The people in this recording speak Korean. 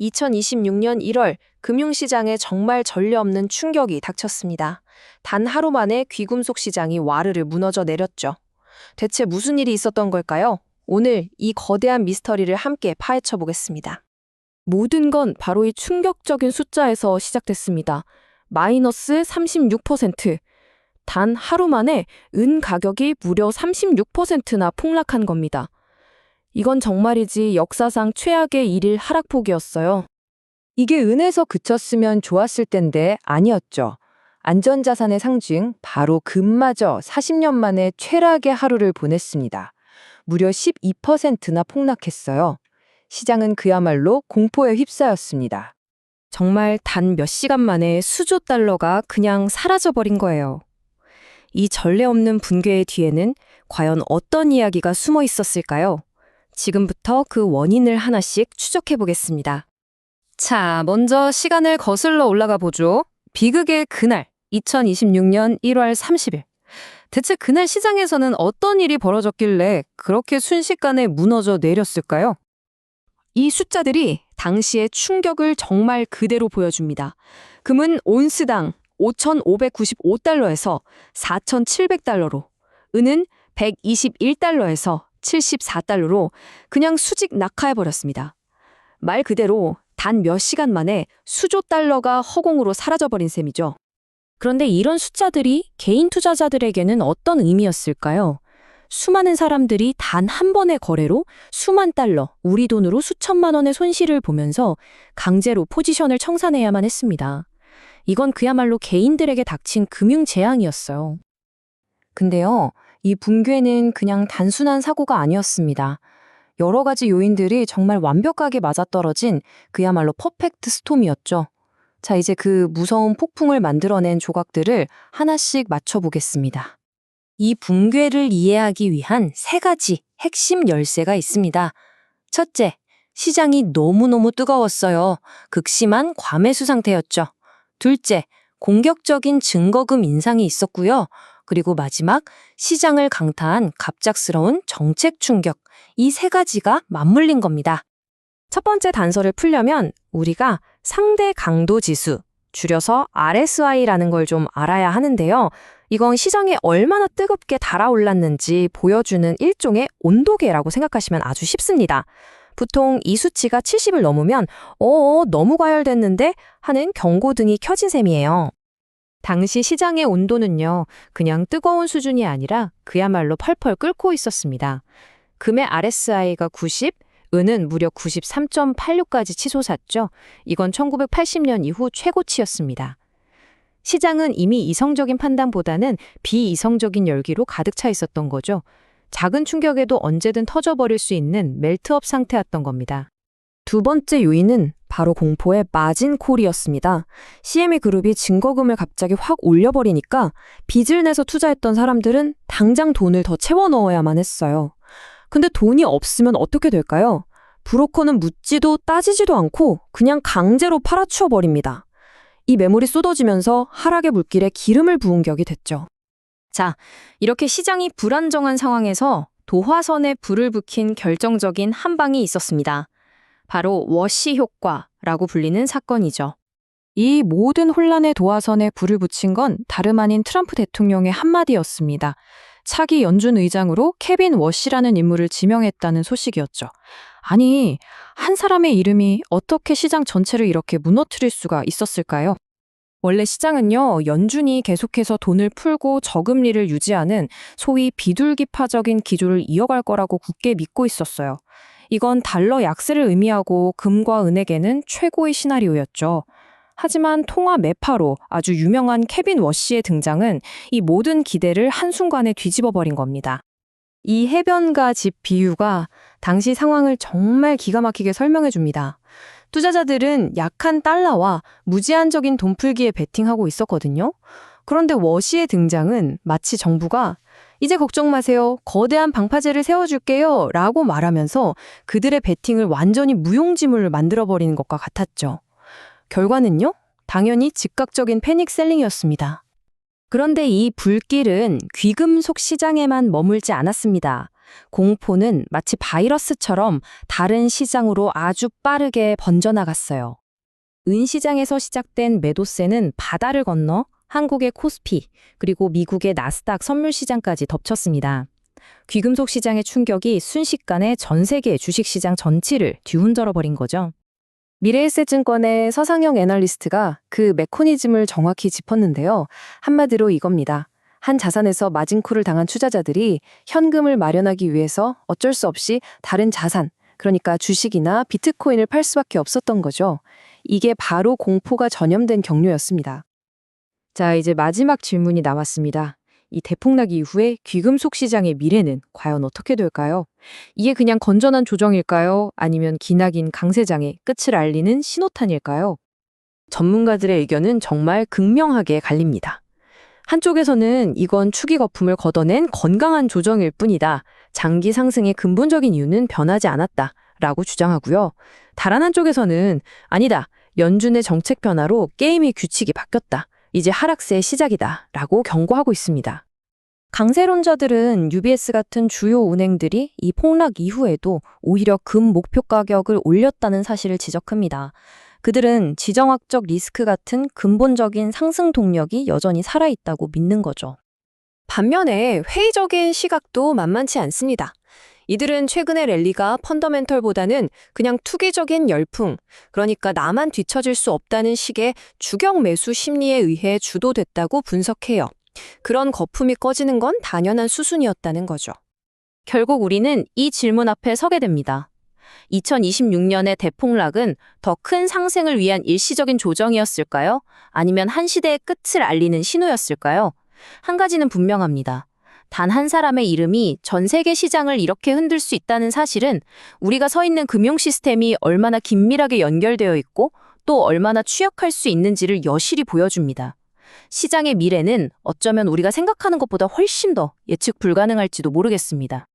2026년 1월 금융시장에 정말 전례 없는 충격이 닥쳤습니다. 단 하루 만에 귀금속 시장이 와르르 무너져 내렸죠. 대체 무슨 일이 있었던 걸까요? 오늘 이 거대한 미스터리를 함께 파헤쳐 보겠습니다. 모든 건 바로 이 충격적인 숫자에서 시작됐습니다. 마이너스 36%. 단 하루 만에 은 가격이 무려 36%나 폭락한 겁니다. 이건 정말이지 역사상 최악의 일일 하락폭이었어요. 이게 은에서 그쳤으면 좋았을 텐데 아니었죠. 안전자산의 상징, 바로 금마저 40년 만에 최락의 하루를 보냈습니다. 무려 12%나 폭락했어요. 시장은 그야말로 공포에 휩싸였습니다. 정말 단 몇 시간 만에 수조 달러가 그냥 사라져버린 거예요. 이 전례 없는 붕괴의 뒤에는 과연 어떤 이야기가 숨어 있었을까요? 지금부터 그 원인을 하나씩 추적해 보겠습니다. 자, 먼저 시간을 거슬러 올라가 보죠. 비극의 그날, 2026년 1월 30일. 대체 그날 시장에서는 어떤 일이 벌어졌길래 그렇게 순식간에 무너져 내렸을까요? 이 숫자들이 당시의 충격을 정말 그대로 보여줍니다. 금은 온스당 5,595달러에서 4,700달러로, 은은 121달러에서 74달러로 그냥 수직 낙하해버렸습니다. 말 그대로 단 몇 시간 만에 수조 달러가 허공으로 사라져버린 셈이죠. 그런데 이런 숫자들이 개인 투자자들에게는 어떤 의미였을까요? 수많은 사람들이 단 한 번의 거래로 수만 달러, 우리 돈으로 수천만 원의 손실을 보면서 강제로 포지션을 청산해야만 했습니다. 이건 그야말로 개인들에게 닥친 금융 재앙이었어요. 근데요, 이 붕괴는 그냥 단순한 사고가 아니었습니다. 여러 가지 요인들이 정말 완벽하게 맞아떨어진 그야말로 퍼펙트 스톰이었죠. 자, 이제 그 무서운 폭풍을 만들어낸 조각들을 하나씩 맞춰보겠습니다. 이 붕괴를 이해하기 위한 세 가지 핵심 열쇠가 있습니다. 첫째, 시장이 너무너무 뜨거웠어요. 극심한 과매수 상태였죠. 둘째, 공격적인 증거금 인상이 있었고요. 그리고 마지막, 시장을 강타한 갑작스러운 정책 충격. 이 세 가지가 맞물린 겁니다. 첫 번째 단서를 풀려면 우리가 상대 강도 지수, 줄여서 RSI라는 걸 좀 알아야 하는데요. 이건 시장에 얼마나 뜨겁게 달아올랐는지 보여주는 일종의 온도계라고 생각하시면 아주 쉽습니다. 보통 이 수치가 70을 넘으면 어, 너무 과열됐는데 하는 경고등이 켜진 셈이에요. 당시 시장의 온도는요, 그냥 뜨거운 수준이 아니라 그야말로 펄펄 끓고 있었습니다. 금의 RSI가 90, 은은 무려 93.86까지 치솟았죠. 이건 1980년 이후 최고치였습니다. 시장은 이미 이성적인 판단보다는 비이성적인 열기로 가득 차 있었던 거죠. 작은 충격에도 언제든 터져버릴 수 있는 멜트업 상태였던 겁니다. 두 번째 요인은 바로 공포의 마진콜이었습니다. CME 그룹이 증거금을 갑자기 확 올려버리니까 빚을 내서 투자했던 사람들은 당장 돈을 더 채워 넣어야만 했어요. 근데 돈이 없으면 어떻게 될까요? 브로커는 묻지도 따지지도 않고 그냥 강제로 팔아치워 버립니다. 이 매물이 쏟아지면서 하락의 물길에 기름을 부은 격이 됐죠. 자, 이렇게 시장이 불안정한 상황에서 도화선에 불을 붙인 결정적인 한 방이 있었습니다. 바로 워시 효과라고 불리는 사건이죠. 이 모든 혼란의 도화선에 불을 붙인 건 다름 아닌 트럼프 대통령의 한마디였습니다. 차기 연준 의장으로 케빈 워시라는 인물을 지명했다는 소식이었죠. 아니, 한 사람의 이름이 어떻게 시장 전체를 이렇게 무너뜨릴 수가 있었을까요? 원래 시장은요, 연준이 계속해서 돈을 풀고 저금리를 유지하는 소위 비둘기파적인 기조를 이어갈 거라고 굳게 믿고 있었어요. 이건 달러 약세를 의미하고 금과 은에게는 최고의 시나리오였죠. 하지만 통화 매파로 아주 유명한 케빈 워시의 등장은 이 모든 기대를 한순간에 뒤집어 버린 겁니다. 이 해변가 집 비유가 당시 상황을 정말 기가 막히게 설명해 줍니다. 투자자들은 약한 달러와 무제한적인 돈 풀기에 베팅하고 있었거든요. 그런데 워시의 등장은 마치 정부가 이제 걱정 마세요. 거대한 방파제를 세워줄게요. 라고 말하면서 그들의 베팅을 완전히 무용지물을 만들어버리는 것과 같았죠. 결과는요? 당연히 즉각적인 패닉 셀링이었습니다. 그런데 이 불길은 귀금속 시장에만 머물지 않았습니다. 공포는 마치 바이러스처럼 다른 시장으로 아주 빠르게 번져나갔어요. 은시장에서 시작된 매도세는 바다를 건너 한국의 코스피, 그리고 미국의 나스닥 선물시장까지 덮쳤습니다. 귀금속 시장의 충격이 순식간에 전 세계 주식시장 전체를 뒤흔들어 버린 거죠. 미래에셋증권의 서상영 애널리스트가 그 메커니즘을 정확히 짚었는데요. 한마디로 이겁니다. 한 자산에서 마진콜을 당한 투자자들이 현금을 마련하기 위해서 어쩔 수 없이 다른 자산, 그러니까 주식이나 비트코인을 팔 수밖에 없었던 거죠. 이게 바로 공포가 전염된 경로였습니다. 자, 이제 마지막 질문이 남았습니다. 이 대폭락 이후에 귀금속 시장의 미래는 과연 어떻게 될까요? 이게 그냥 건전한 조정일까요? 아니면 기나긴 강세장의 끝을 알리는 신호탄일까요? 전문가들의 의견은 정말 극명하게 갈립니다. 한쪽에서는 이건 추기 거품을 걷어낸 건강한 조정일 뿐이다. 장기 상승의 근본적인 이유는 변하지 않았다. 라고 주장하고요. 다른 한쪽에서는 아니다. 연준의 정책 변화로 게임의 규칙이 바뀌었다. 이제 하락세의 시작이다. 라고 경고하고 있습니다. 강세론자들은 UBS 같은 주요 은행들이 이 폭락 이후에도 오히려 금 목표 가격을 올렸다는 사실을 지적합니다. 그들은 지정학적 리스크 같은 근본적인 상승 동력이 여전히 살아있다고 믿는 거죠. 반면에 회의적인 시각도 만만치 않습니다. 이들은 최근의 랠리가 펀더멘털보다는 그냥 투기적인 열풍, 그러니까 나만 뒤처질 수 없다는 식의 주격 매수 심리에 의해 주도됐다고 분석해요. 그런 거품이 꺼지는 건 당연한 수순이었다는 거죠. 결국 우리는 이 질문 앞에 서게 됩니다. 2026년의 대폭락은 더 큰 상승을 위한 일시적인 조정이었을까요? 아니면 한 시대의 끝을 알리는 신호였을까요? 한 가지는 분명합니다. 단 한 사람의 이름이 전 세계 시장을 이렇게 흔들 수 있다는 사실은 우리가 서 있는 금융 시스템이 얼마나 긴밀하게 연결되어 있고 또 얼마나 취약할 수 있는지를 여실히 보여줍니다. 시장의 미래는 어쩌면 우리가 생각하는 것보다 훨씬 더 예측 불가능할지도 모르겠습니다.